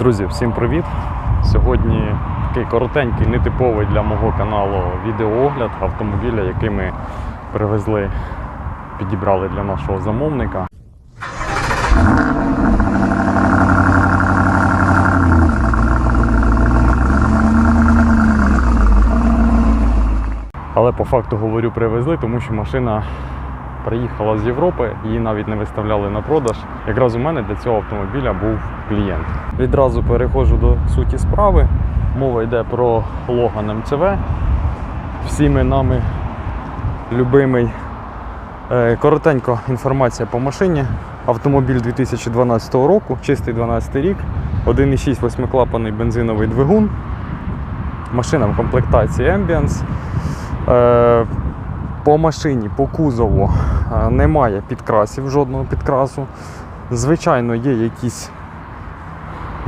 Друзі, всім привіт! Сьогодні такий коротенький, нетиповий для мого каналу відеоогляд автомобіля, який ми привезли, підібрали для нашого замовника. Але по факту говорю привезли, тому що машина приїхала з Європи, її навіть не виставляли на продаж. Якраз у мене для цього автомобіля був клієнт. Відразу переходжу до суті справи. Мова йде про Logan МЦВ. Всіми нами любимий. Е, Коротенько інформація по машині. Автомобіль 2012 року, чистий 12 рік, 1,6 восьмиклапаний бензиновий двигун. Машина в комплектації Ambience. По машині, по кузову е, немає підкрасів, жодного підкрасу. Звичайно, є якісь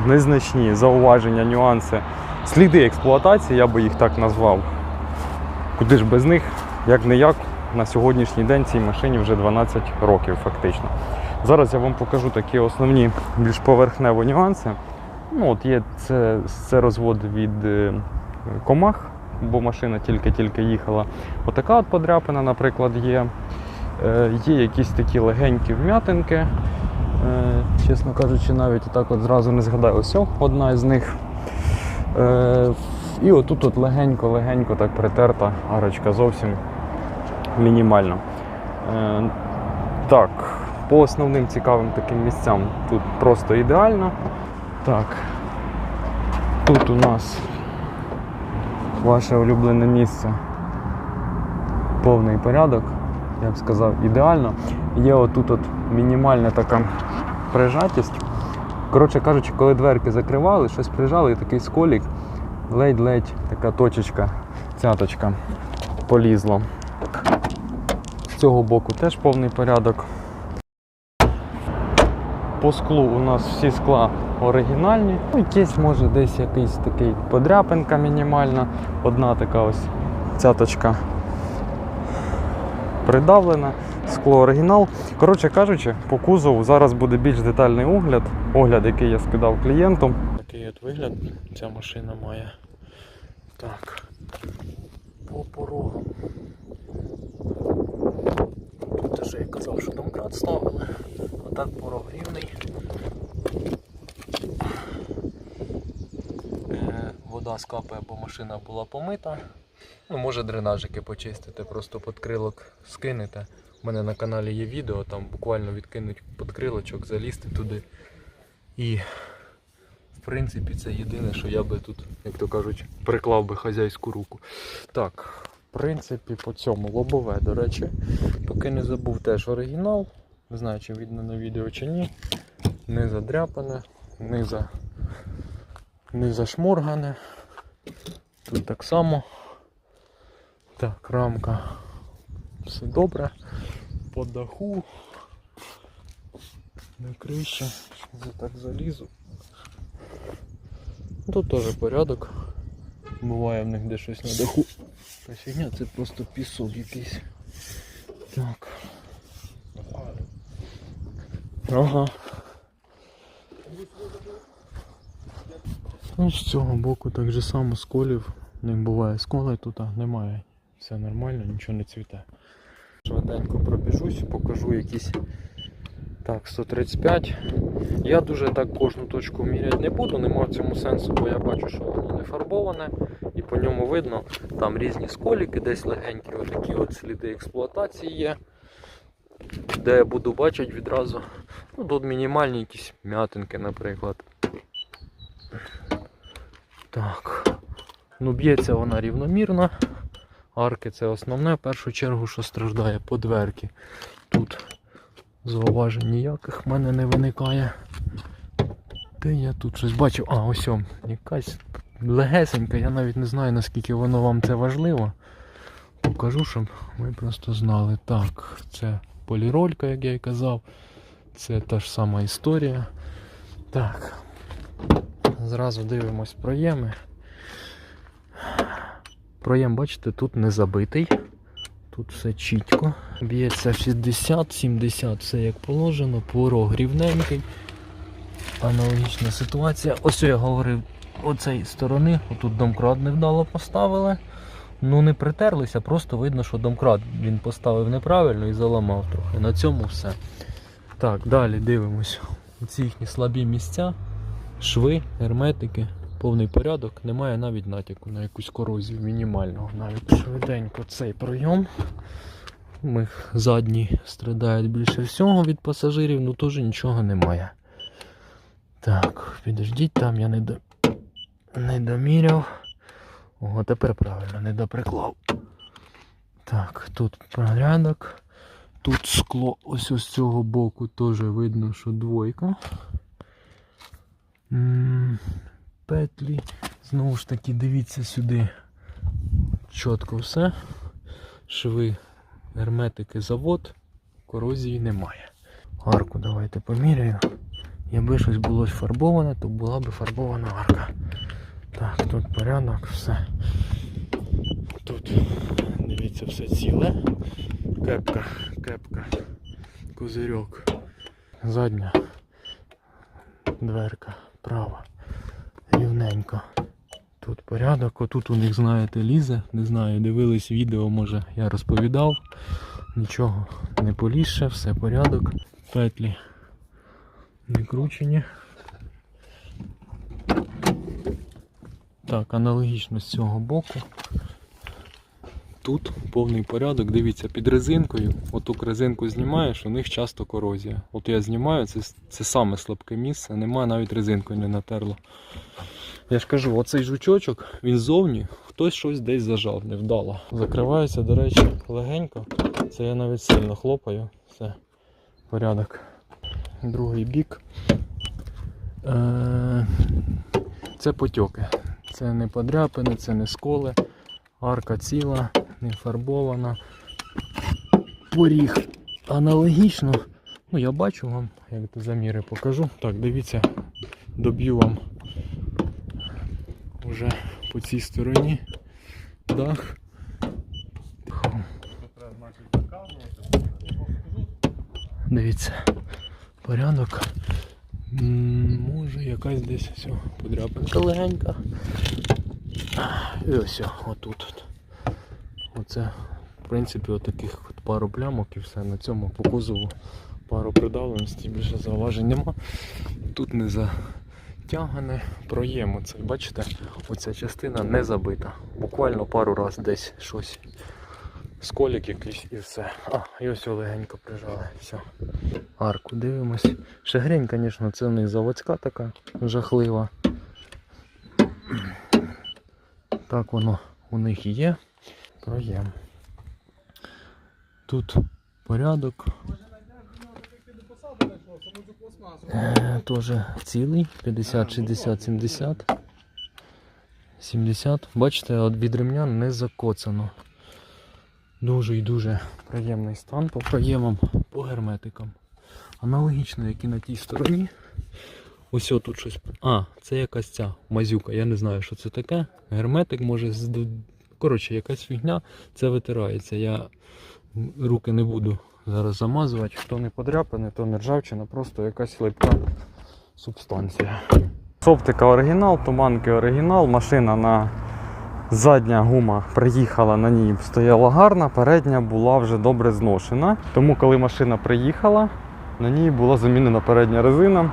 незначні зауваження, нюанси, сліди експлуатації, я би їх так назвав. Куди ж без них, як не як, на сьогоднішній день цій машині вже 12 років фактично. Зараз я вам покажу такі основні більш поверхневі нюанси. Ну, от є це, це розвод від е, комах, бо машина тільки-тільки їхала. Отака от подряпина, наприклад, є. Е, є якісь такі легенькі вм'ятинки. Е, чесно кажучи, навіть так от зразу не згадаю. Ось одна із них. Е, і отут от легенько-легенько так притерта арочка зовсім мінімально. Так, по основним цікавим таким місцям тут просто ідеально. Так. Тут у нас ваше улюблене місце. Повний порядок, я б сказав, ідеально. Є отут от мінімальна така прижатість. Коротше кажучи, коли дверки закривали, щось прижали і такий сколік, ледь-ледь така точечка, цяточка полізла. З цього боку теж повний порядок. По склу у нас всі скла оригінальні. Ну, якийсь може десь якийсь такий подряпинка мінімальна. Одна така ось цяточка придавлена. Скло оригінал. Коротше кажучи, по кузову зараз буде більш детальний огляд. Огляд, який я скидав клієнту. Такий от вигляд ця машина має. Так. По порогам. Тут вже я казав, що домкрат ставили. Отак порог рівний. Е, Вода скапає, бо машина була помита. Ну, може дренажики почистити, просто подкрилок скинете. У мене на каналі є відео, там буквально відкинуть подкрилочок, залізти туди. І в принципі це єдине, що я би тут, як то кажуть, приклав би хазяйську руку. Так, в принципі, по цьому лобове, до речі, поки не забув теж оригінал. Не знаю, чи видно на відео чи ні. Не задряпане, не, за... не зашморгане. Тут так само. Так, рамка. Все добре. По даху. На криші. Я так залізу. Тут теж порядок. Буває в них де щось на даху. Та фігня, це просто пісок якийсь. Так. Ага. Ну, з цього боку так же само сколів. Не буває сколи тут, а немає. Все нормально, нічого не цвіте. Швиденько пробіжусь, покажу якісь. Так, 135. Я дуже так кожну точку міряти не буду, нема цьому сенсу, бо я бачу, що воно не фарбоване і по ньому видно там різні сколіки, десь легенькі отакі от сліди експлуатації є. Де я буду бачити відразу. Ну, тут мінімальні якісь м'ятинки, наприклад. Так. Ну, б'ється вона рівномірно. Арки це основне, в першу чергу, що страждає по дверки. Тут зауважень ніяких в мене не виникає. Де я тут щось бачив? А, ось о, якась легесенька, я навіть не знаю наскільки воно вам це важливо. Покажу, щоб ви просто знали. Так, це поліролька, як я і казав. Це та ж сама історія. Так. Зразу дивимось проєми. Проєм, бачите, тут не забитий. Тут все чітко. Б'ється 60-70, все як положено, порог рівненький. Аналогічна ситуація. Ось я говорив, оцей сторони, отут домкрат невдало поставили. Ну не притерлися, просто видно, що домкрат він поставив неправильно і заламав трохи. На цьому все. Так, далі дивимось. Ці їхні слабі місця, шви, герметики, повний порядок, немає навіть натяку на якусь корозію мінімального. Навіть швиденько цей пройом. Ми задні страдають більше всього від пасажирів, ну теж нічого немає. Так, підождіть, там я не, до... не доміряв. Ого, тепер правильно, не доприклав. Так, тут порядок. Тут скло ось з цього боку теж видно, що двойка. Петлі. Знову ж таки, дивіться сюди. Чітко все. Шви, герметики, завод. Корозії немає. Арку давайте поміряю. Якби щось було фарбоване, то була б фарбована арка. Так, тут порядок, все. Тут, дивіться, все ціле. Кепка, кепка, козирьок. Задня дверка, права. Рівненько. Тут порядок, отут у них, знаєте, лізе. Не знаю, дивились відео, може я розповідав. Нічого не полізше, все порядок. Петлі не кручені. Так, аналогічно з цього боку. Тут повний порядок. Дивіться, під резинкою, оту резинку знімаєш, у них часто корозія. От я знімаю, це, це саме слабке місце, немає навіть резинкою не натерло. Я ж кажу, оцей жучочок, він ззовні, хтось щось десь зажав, невдало. Закривається, до речі, легенько. Це я навіть сильно хлопаю. Все, порядок. Другий бік. Е, Це потьоки. Це не подряпини, це не сколи. Арка ціла, не фарбована. Поріг аналогічно. Ну, я бачу вам, як до заміри покажу. Так, дивіться, доб'ю вам вже по цій стороні дах. Дивіться, порядок. Може якась десь все подряпинка легенька. І ось отут. Оце, в принципі, отаких от пару плямок і все. На цьому по кузову пару придавленості, більше зауважень нема. Тут не затягане проєм. Оце, бачите, оця частина не забита. Буквально пару раз десь щось. Сколік якийсь і все. А, і ось його легенько прижали. Все. Арку дивимось. Шагрень, звісно, це в них заводська така жахлива. Так воно у них є. Проєм. Тут порядок. Е, Тоже цілий. 50, 60, 70. 70. Бачите, от від ремня не закоцано. Дуже і дуже приємний стан по проємам, по герметикам. Аналогічно, як і на тій стороні. Ось тут щось. А, це якась ця мазюка. Я не знаю, що це таке. Герметик може. Коротше, якась фігня, це витирається. Я руки не буду зараз замазувати. Хто не подряпаний, то не ржавчина, просто якась липка субстанція. Соптика оригінал, туманки оригінал, машина на задня гума приїхала, на ній стояла гарна, передня була вже добре зношена. Тому коли машина приїхала, на ній була замінена передня резина.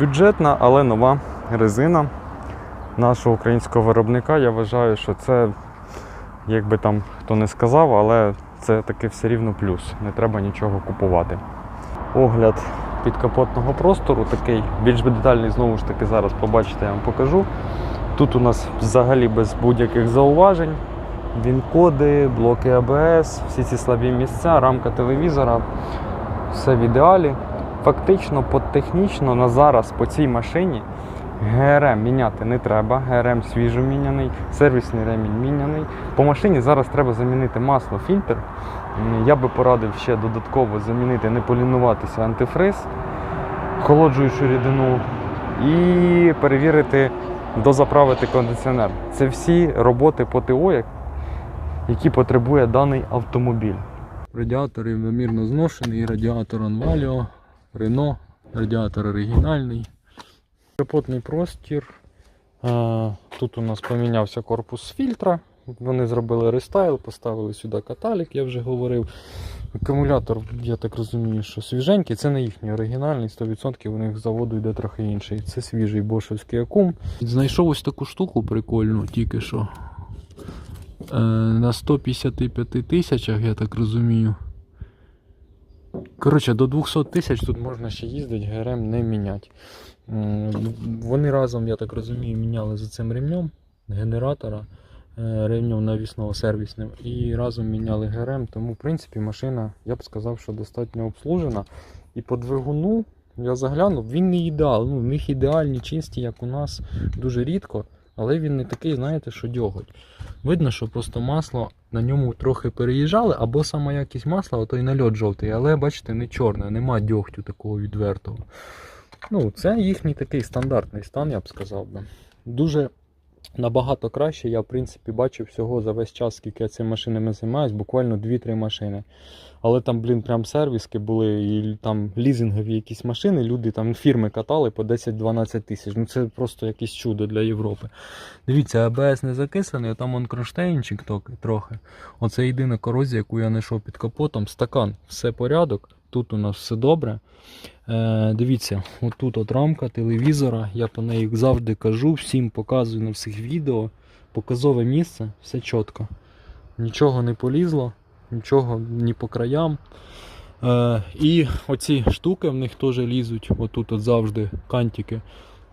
Бюджетна, але нова резина нашого українського виробника. Я вважаю, що це, як би там хто не сказав, але це таки все рівно плюс. Не треба нічого купувати. Огляд підкапотного простору такий, більш детальний, знову ж таки, зараз побачите, я вам покажу. Тут у нас взагалі без будь-яких зауважень. Він-коди, блоки АБС, всі ці слабі місця, рамка телевізора, все в ідеалі. Фактично, по технічно на зараз по цій машині ГРМ міняти не треба. ГРМ свіжо міняний, сервісний ремінь міняний. По машині зараз треба замінити масло, фільтр. Я би порадив ще додатково замінити, не полінуватися антифриз, холоджуючу рідину і перевірити, дозаправити кондиціонер. Це всі роботи по ТО, які потребує даний автомобіль. Радіатор рівномірно зношений, радіатор Анваліо, Рено, радіатор оригінальний. Капотний простір. Тут у нас помінявся корпус фільтра. Вони зробили рестайл, поставили сюди каталік, я вже говорив. Акумулятор, я так розумію, що свіженький, це не їхній оригінальний, 100% у них з заводу йде трохи інший. Це свіжий бошовський акум. Знайшов ось таку штуку прикольну, тільки що. Е, на 155 тисячах, я так розумію. Коротше, до 200 тисяч тут можна ще їздити, ГРМ не міняти. М, Вони разом, я так розумію, міняли за цим ремнем генератора, е, ремнем навісного сервісним, і разом міняли ГРМ, тому в принципі машина, я б сказав, що достатньо обслужена. І по двигуну я заглянув, він не ідеал. Ну, в них ідеальні чисті, як у нас, дуже рідко, але він не такий, знаєте, що дьоготь. Видно, що просто масло на ньому трохи переїжджали, або сама якість масла, ото й нальот жовтий, але бачите, не чорне, нема дьогтю такого відвертого. Ну, це їхній такий стандартний стан, я б сказав би. Дуже набагато краще. Я, в принципі, бачив всього за весь час, скільки я цими машинами займаюсь, буквально 2-3 машини. Але там, блін, прям сервіски були, і там лізингові якісь машини, люди там фірми катали по 10-12 тисяч. Ну це просто якесь чудо для Європи. Дивіться, АБС не закисаний, там он кронштейнчик трохи. Оце єдина корозія, яку я знайшов під капотом. Стакан, все порядок. Тут у нас все добре. Е, дивіться, отут от рамка телевізора. Я по неї завжди кажу, всім показую на всіх відео. Показове місце, все чітко. Нічого не полізло, нічого ні по краям. Е, і оці штуки в них теж лізуть, отут от завжди кантики.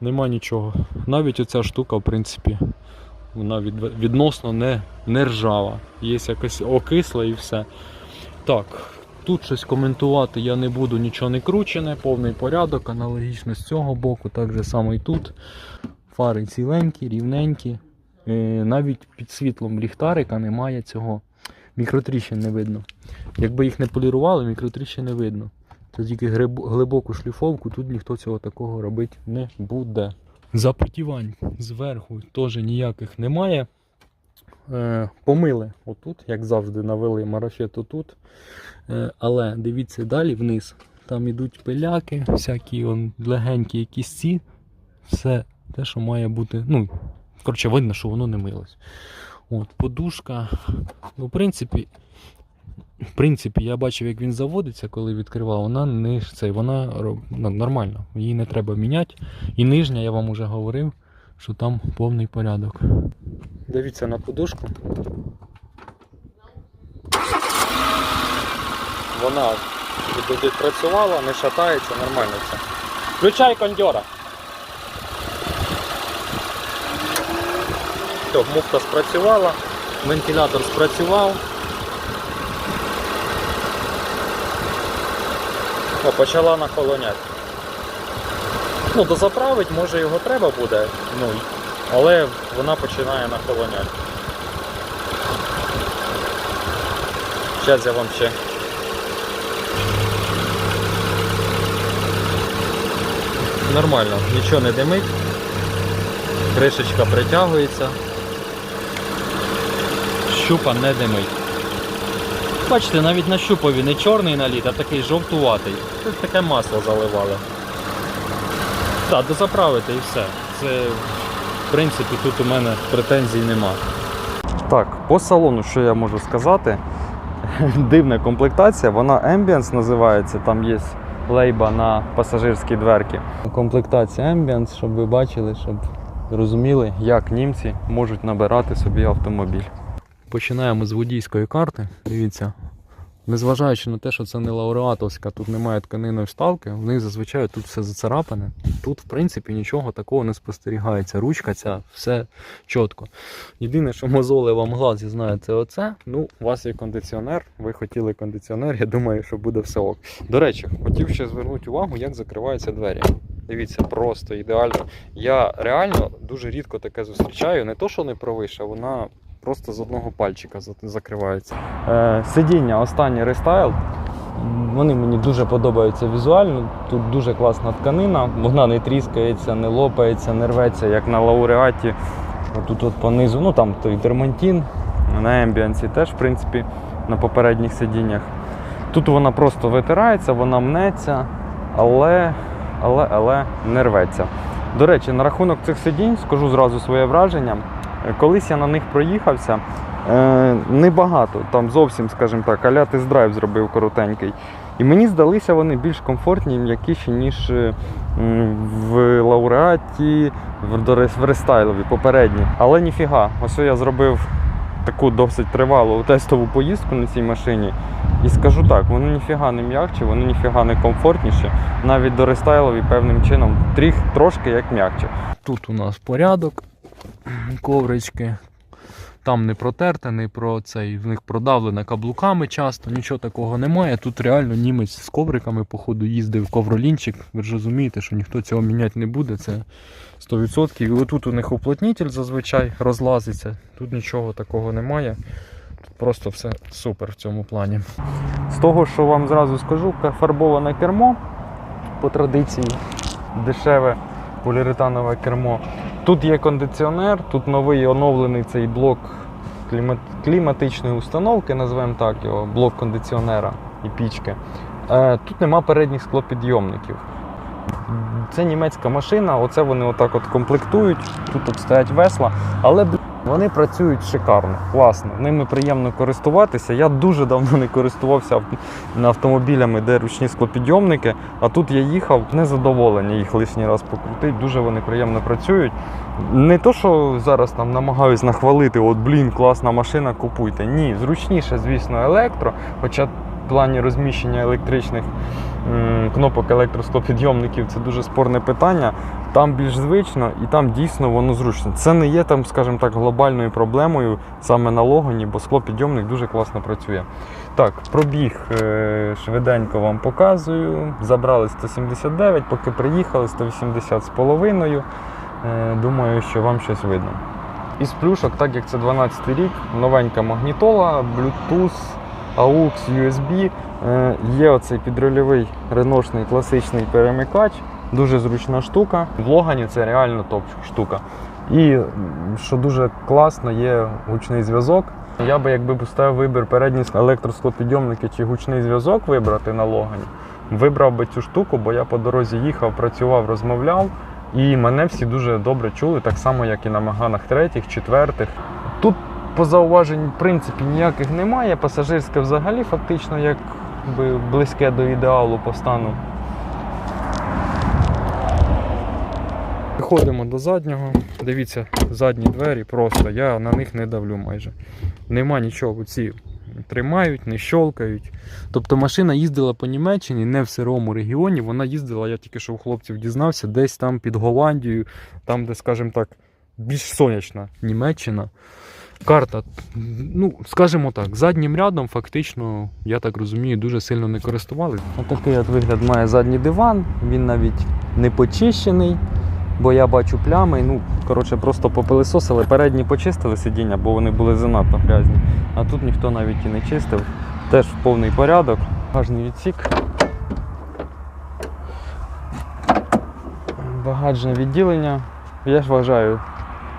Нема нічого. Навіть оця штука, в принципі, вона від, відносно не, не ржава. Є якось окисла і все. Так, тут щось коментувати я не буду, нічого не кручене, повний порядок, аналогічно з цього боку, так же само і тут. Фари ціленькі, рівненькі. Е, навіть під світлом ліхтарика немає цього. Мікротріщин не видно. Якби їх не полірували, мікротріщин не видно. Це тільки глибоку шліфовку, тут ніхто цього такого робити не буде. Запотівань зверху теж ніяких немає. Е, помили отут, як завжди, навели марафету тут. Е, але дивіться далі вниз. Там ідуть пиляки, всякі он, легенькі якісь ці. Все те, що має бути. Ну, коротше, видно, що воно не милось. От, подушка. Ну, в принципі, в принципі, я бачив, як він заводиться, коли відкривав, вона не цей, вона ну, нормально, її не треба міняти. І нижня, я вам вже говорив, що там повний порядок. Дивіться на подушку. Вона відпрацювала, не шатається, нормально все. Включай кондьора. Все, муфта спрацювала, вентилятор спрацював. О, почала нахолоняти. Ну, дозаправить, може його треба буде, ну, але вона починає нахолоняти. Зараз я вам ще. Нормально, нічого не димить. Кришечка притягується. Щупа не димить. Бачите, навіть на щупові не чорний наліт, а такий жовтуватий. Тут таке масло заливали. Так, дозаправити і все. Це, в принципі, тут у мене претензій нема. Так, по салону, що я можу сказати? Дивна комплектація, вона Ambience називається, там є лейба на пасажирській дверці. Комплектація Ambience, щоб ви бачили, щоб розуміли, як німці можуть набирати собі автомобіль. Починаємо з водійської карти. Дивіться, незважаючи на те, що це не лауреатовська, тут немає тканинної вставки, в них зазвичай тут все зацарапане. Тут, в принципі, нічого такого не спостерігається. Ручка ця, все чітко. Єдине, що мозоли вам глаз, я знаю, це оце. Ну, у вас є кондиціонер, ви хотіли кондиціонер, я думаю, що буде все ок. До речі, хотів ще звернути увагу, як закриваються двері. Дивіться, просто ідеально. Я реально дуже рідко таке зустрічаю. Не то, що не провиша, вона просто з одного пальчика закривається. Е, сидіння, останній рестайл. Вони мені дуже подобаються візуально. Тут дуже класна тканина, вона не тріскається, не лопається, не рветься, як на лауреаті. Тут от понизу, ну там той дермантін, на ембіансі теж, в принципі, на попередніх сидіннях. Тут вона просто витирається, вона мнеться, але, але, але не рветься. До речі, на рахунок цих сидінь скажу зразу своє враження. Колись я на них проїхався. Е, небагато, там зовсім, скажімо так, аля тест-драйв зробив коротенький. І мені здалися вони більш комфортні і м'якіші, ніж е, в лауреаті, в рестайлові, попередні. Але ніфіга, ось я зробив таку досить тривалу тестову поїздку на цій машині. І скажу так, вони ніфіга не м'якші, вони ніфіга не комфортніші. Навіть до рестайлові певним чином тріх, трошки як м'якче. Тут у нас порядок, коврички. Там не протерте, не про цей, в них продавлено каблуками часто, нічого такого немає. Тут реально німець з ковриками, походу, їздив ковролінчик. Ви ж розумієте, що ніхто цього міняти не буде, це 100%. І отут у них уплотнітель зазвичай розлазиться. Тут нічого такого немає. Тут просто все супер в цьому плані. З того, що вам зразу скажу, фарбоване кермо по традиції, дешеве поліуретанове кермо. Тут є кондиціонер, тут новий оновлений цей блок кліматичної установки, називаємо так його, блок кондиціонера і пічки. Е, Тут нема передніх склопідйомників. Це німецька машина, оце вони отак от комплектують. Тут от стоять весла, але вони працюють шикарно, класно. Ними приємно користуватися. Я дуже давно не користувався автомобілями, де ручні склопідйомники, а тут я їхав незадоволення їх лишній раз покрутити. Дуже вони приємно працюють. Не то, що зараз там намагаюсь нахвалити, от блін, класна машина, купуйте. Ні, зручніше, звісно, електро, хоча в плані розміщення електричних кнопок електросклопідйомників це дуже спорне питання. Там більш звично і там дійсно воно зручно. Це не є там, скажімо так, глобальною проблемою саме на логоні, бо склопідйомник дуже класно працює. Так, пробіг е, швиденько вам показую. Забрали 179, поки приїхали 180 з половиною. Е, Думаю, що вам щось видно. Із плюшок, так як це 12 рік, новенька магнітола, Bluetooth, AUX, USB. Е, Є оцей підрульовий реношний класичний перемикач. Дуже зручна штука. В Логані це реально топ штука. І що дуже класно, є гучний зв'язок. Я би якби поставив вибір передні електросклопідйомники чи гучний зв'язок вибрати на Логані, вибрав би цю штуку, бо я по дорозі їхав, працював, розмовляв. І мене всі дуже добре чули, так само, як і на Маганах третіх, четвертих. Тут по зауважень, в принципі, ніяких немає. Пасажирське взагалі фактично як би, близьке до ідеалу по стану. Виходимо до заднього. Дивіться, задні двері просто, я на них не давлю майже. Нема нічого, ці тримають, не щолкають. Тобто машина їздила по Німеччині, не в сирому регіоні. Вона їздила, я тільки що у хлопців дізнався, десь там під Голландією, там, де, скажімо так, більш сонячна Німеччина. Карта, ну, скажімо так, заднім рядом фактично, я так розумію, дуже сильно не користувалися. Отакий от вигляд має задній диван, він навіть не почищений, бо я бачу плями. Ну, коротше, просто попилисосили. Передні почистили сидіння, бо вони були занадто грязні. А тут ніхто навіть і не чистив. Теж в повний порядок. Багажний відсік. Багажне відділення. Я ж вважаю,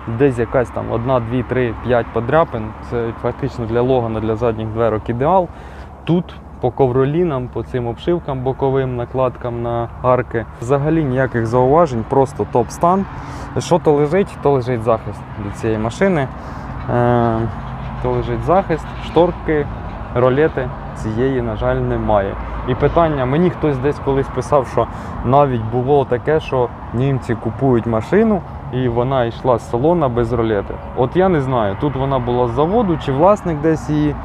десь якась там одна, дві, три, п'ять подряпин. Це фактично для логана, для задніх дверок ідеал. Тут по ковролінам, по цим обшивкам боковим, накладкам на арки. Взагалі ніяких зауважень, просто топ-стан. Що то лежить, то лежить захист до цієї машини. Е, то лежить захист, шторки, ролети цієї, на жаль, немає. І питання, мені хтось десь колись писав, що навіть було таке, що німці купують машину і вона йшла з салона без ролети. От я не знаю, тут вона була з заводу, чи власник десь її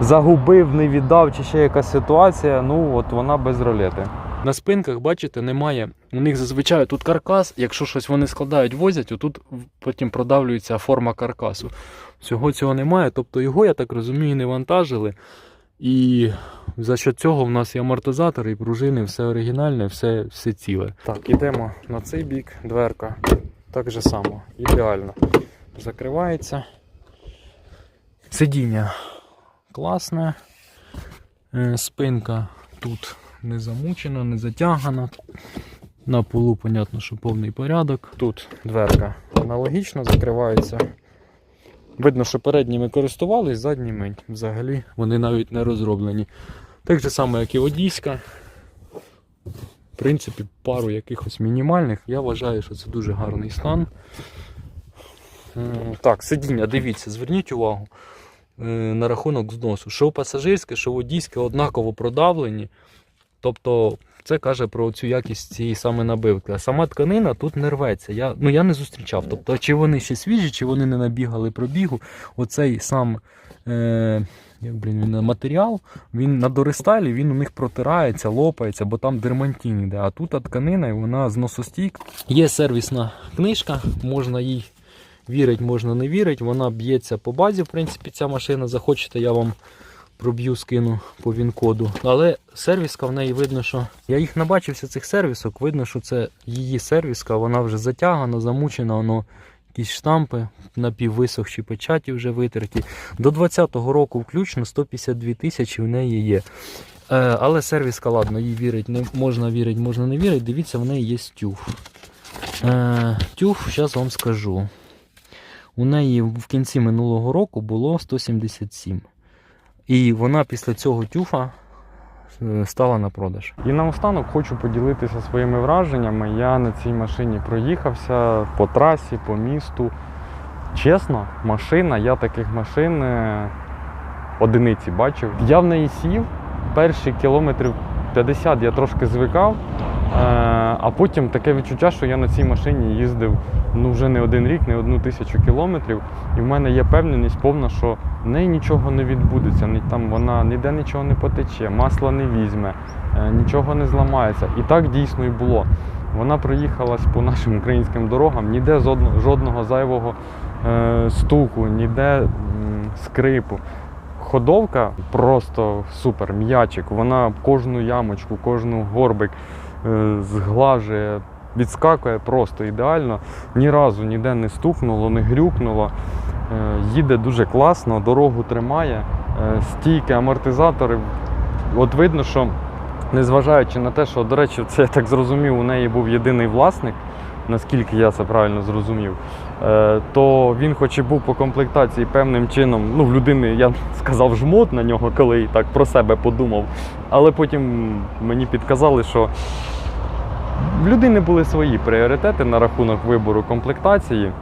загубив, не віддав, чи ще якась ситуація. Ну, от вона без ролети. На спинках, бачите, немає. У них зазвичай тут каркас, якщо щось вони складають, возять, отут потім продавлюється форма каркасу. Всього цього немає, тобто його, я так розумію, не вантажили. І за що цього в нас і амортизатори, і пружини, все оригінальне, все, все ціле. Так, ідемо на цей бік, дверка. Так же само, ідеально. Закривається. Сидіння класне. Е, Спинка тут не замучена, не затягана. На полу, понятно, що повний порядок. Тут дверка аналогічно закривається. Видно, що передніми користувались, задніми взагалі вони навіть не розроблені. Так же само, як і водійська. В принципі, пару якихось мінімальних. Я вважаю, що це дуже гарний стан. Так, сидіння, дивіться, зверніть увагу е, на рахунок зносу. Що пасажирське, що водійське однаково продавлені. Тобто це каже про цю якість цієї саме набивки. А сама тканина тут не рветься. Я, ну, я не зустрічав. Тобто, чи вони ще свіжі, чи вони не набігали пробігу. Оцей сам е, як, блін, він, матеріал, він на дористайлі, він у них протирається, лопається, бо там дермантин іде. А тут тканина і вона зносостійка. Є сервісна книжка, можна їй вірити, можна не вірити. Вона б'ється по базі, в принципі, ця машина. Захочете, я вам проб'ю, скину по він-коду. Але сервіска в неї видно, що я їх набачився, цих сервісок. Видно, що це її сервіска, вона вже затягана, замучена, воно якісь штампи напіввисохші печаті вже витерті. До 20-го року включно 152 тисячі в неї є. Е, але сервіска, ладно, їй вірить, не можна вірити, можна не вірити. Дивіться, в неї є тюф. Е, тюф, зараз вам скажу. У неї в кінці минулого року було 177. І вона після цього тюфа е, стала на продаж. І наостанок хочу поділитися своїми враженнями. Я на цій машині проїхався по трасі, по місту. Чесно, машина, я таких машин е, одиниці бачив. Я в неї сів, перші кілометрів 50 я трошки звикав, а потім таке відчуття, що я на цій машині їздив ну, вже не один рік, не одну тисячу кілометрів. І в мене є певненість повна, що в неї нічого не відбудеться, там вона ніде нічого не потече, масла не візьме, е, нічого не зламається. І так дійсно і було. Вона проїхалась по нашим українським дорогам, ніде жодного зайвого е, стуку, ніде скрипу. Ходовка просто супер, м'ячик. Вона кожну ямочку, кожну горбик е, зглажує, відскакує просто ідеально. Ні разу ніде не стукнуло, не грюкнуло. Е, їде дуже класно, дорогу тримає, е, стійки, амортизатори. От видно, що незважаючи на те, що, до речі, це я так зрозумів, у неї був єдиний власник, наскільки я це правильно зрозумів, е, то він, хоч і був по комплектації певним чином, ну, в людини я сказав жмот на нього, коли так про себе подумав. Але потім мені підказали, що в людини були свої пріоритети на рахунок вибору комплектації.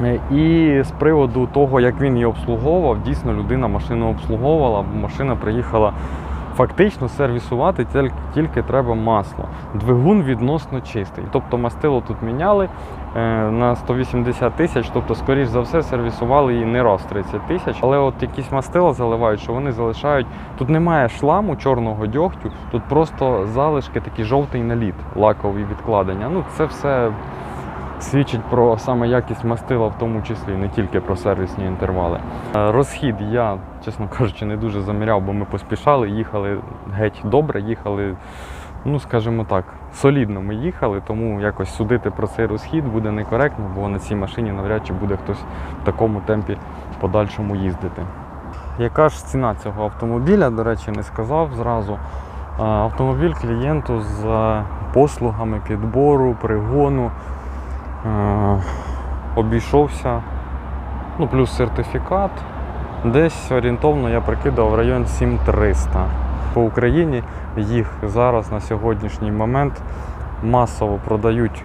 Е, І з приводу того, як він її обслуговував, дійсно людина машину обслуговувала, машина приїхала фактично сервісувати тільки, треба масло. Двигун відносно чистий. Тобто мастило тут міняли е, на 180 тисяч, тобто, скоріш за все, сервісували її не раз 30 тисяч. Але от якісь мастила заливають, що вони залишають. Тут немає шламу чорного дьогтю, тут просто залишки, такий жовтий наліт, лакові відкладення. Ну, це все свідчить про саме якість мастила, в тому числі не тільки про сервісні інтервали. Е, Розхід я, чесно кажучи, не дуже заміряв, бо ми поспішали, їхали геть добре, їхали, ну скажімо так, солідно ми їхали, тому якось судити про цей розхід буде некоректно, бо на цій машині навряд чи буде хтось в такому темпі подальшому їздити. Яка ж ціна цього автомобіля, до речі, не сказав зразу. Е, Автомобіль клієнту з е, послугами підбору, пригону обійшовся, ну, плюс сертифікат. Десь орієнтовно я прикидав район 7300. По Україні їх зараз на сьогоднішній момент масово продають.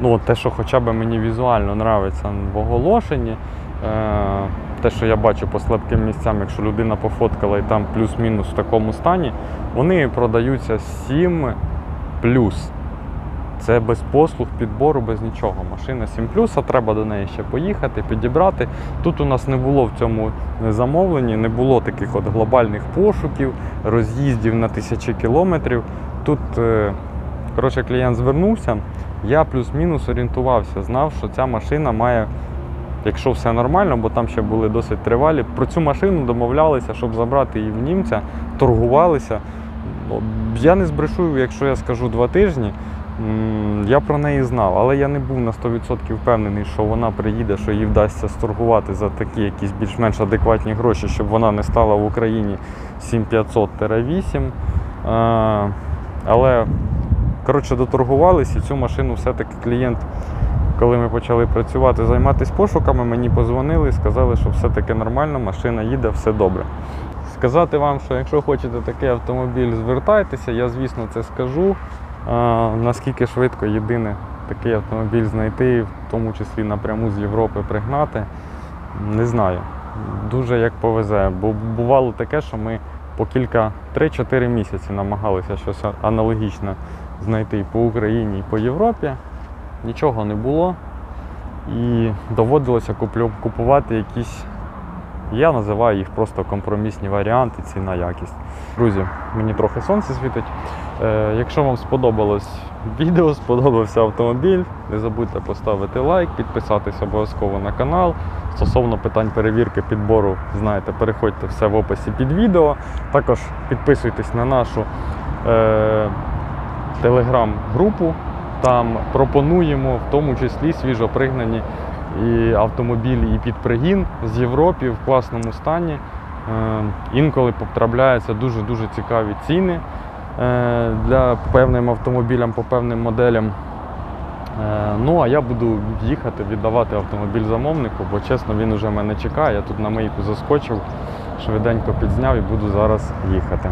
Ну, те, що хоча б мені візуально нравиться в оголошенні. Е, те, що я бачу по слабким місцям, якщо людина пофоткала і там плюс-мінус в такому стані, вони продаються 7 плюс. Це без послуг, підбору, без нічого. Машина 7 а треба до неї ще поїхати, підібрати. Тут у нас не було в цьому замовленні, не було таких от глобальних пошуків, роз'їздів на тисячі кілометрів. Тут, е, коротше, клієнт звернувся, я плюс-мінус орієнтувався, знав, що ця машина має, якщо все нормально, бо там ще були досить тривалі, про цю машину домовлялися, щоб забрати її в німця, торгувалися. Ну, Я не збрешу, якщо я скажу два тижні. Я про неї знав, але я не був на 100% впевнений, що вона приїде, що їй вдасться сторгувати за такі якісь більш-менш адекватні гроші, щоб вона не стала в Україні 7500-8. Е, Але, коротше, доторгувалися і цю машину все-таки клієнт, коли ми почали працювати, займатися пошуками, мені позвонили, сказали, що все-таки нормально, машина їде, все добре. Сказати вам, що якщо хочете такий автомобіль, звертайтеся, я, звісно, це скажу. Наскільки швидко єдине такий автомобіль знайти, в тому числі напряму з Європи пригнати, не знаю. Дуже як повезе. Бо бувало таке, що ми по кілька 3-4 місяці намагалися щось аналогічне знайти по Україні, і по Європі. Нічого не було. І доводилося купувати якісь, я називаю їх просто компромісні варіанти, ціна якість. Друзі, мені трохи сонце світить. Е, якщо вам сподобалось відео, сподобався автомобіль, не забудьте поставити лайк, підписатися обов'язково на канал. Стосовно питань перевірки підбору, знаєте, переходьте все в описі під відео. Також підписуйтесь на нашу е, телеграм-групу. Там пропонуємо в тому числі свіжопригнані і автомобілі і під пригін з Європи в класному стані. Е, інколи потрапляються дуже-дуже цікаві ціни е, для певним автомобілям по певним моделям. Е, Ну, а я буду їхати, віддавати автомобіль замовнику, бо чесно, він уже мене чекає. Я тут на мийку заскочив, швиденько підзняв і буду зараз їхати.